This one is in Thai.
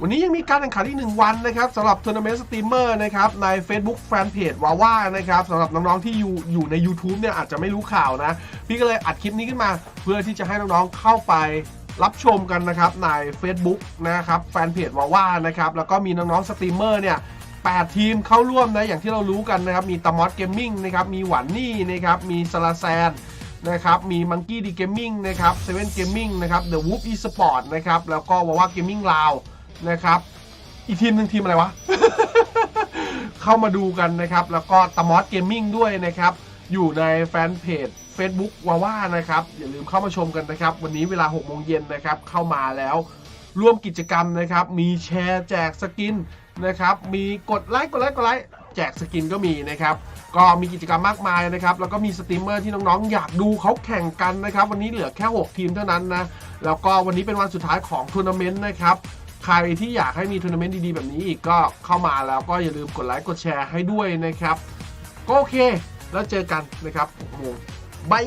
วันนี้ยังมีการแข่งขันอีกหนึ่งวันนะครับสำหรับทัวร์นาเมนต์สตรีมเมอร์นะครับใน Facebook Fanpage วาว่านะครับสำหรับน้องๆที่อยู่อยู่ใน YouTube เนี่ยอาจจะไม่รู้ข่าวนะ พี่ก็เลยอัดคลิปนี้ขึ้นมา เพื่อที่จะให้น้องๆเข้าไปรับชมกันนะครับใน Facebook นะครับแฟนเพจวาว่านะครับแล้วก็มีน้องๆสตรีมเมอร์เนี่ย8 ทีมเข้าร่วมนะอย่างที่เรารู้กันนะครับมีตามอสเกมมิ่งนะครับมีหวานนี่นะครับมีสลาแซนนะครับมีมังกี้ดีเกมมิ่งนะครับเซเว่นเกมมิ่งนะครับเดอะวูฟอีสปอร์ตนะครับแล้วก็วาว่าเกมมิ่งลาว นะครับ อีกทีมหนึ่งทีมอะไรวะ เข้ามาดูกันนะครับ แล้วก็ตมอสเกมมิ่งด้วยนะครับ อยู่ในแฟนเพจ Facebook วาว่านะครับ อย่าลืมเข้ามาชมกันนะครับ วันนี้เวลา6โมงเย็นนะครับ เข้ามาแล้วร่วมกิจกรรมนะครับ มีแชร์แจกสกินนะครับ มีกดไลค์กดไลค์กดไลค์แจกสกินก็มีนะครับ ก็มีกิจกรรมมากมายนะครับ แล้วก็มีสตรีมเมอร์ที่น้องๆ อยากดูเขาแข่งกันนะครับ วันนี้เหลือแค่ 6 ทีมเท่านั้นนะ แล้วก็วันนี้เป็นวันสุดท้ายของทัวร์นาเมนต์นะครับ ใครที่อยากให้มีทัวร์นาเมนต์ดีๆ แบบนี้อีกก็เข้ามาแล้วก็อย่าลืมกดไลค์กดแชร์ให้ด้วยนะครับ ก็โอเค แล้วเจอกันนะครับ6โหบาย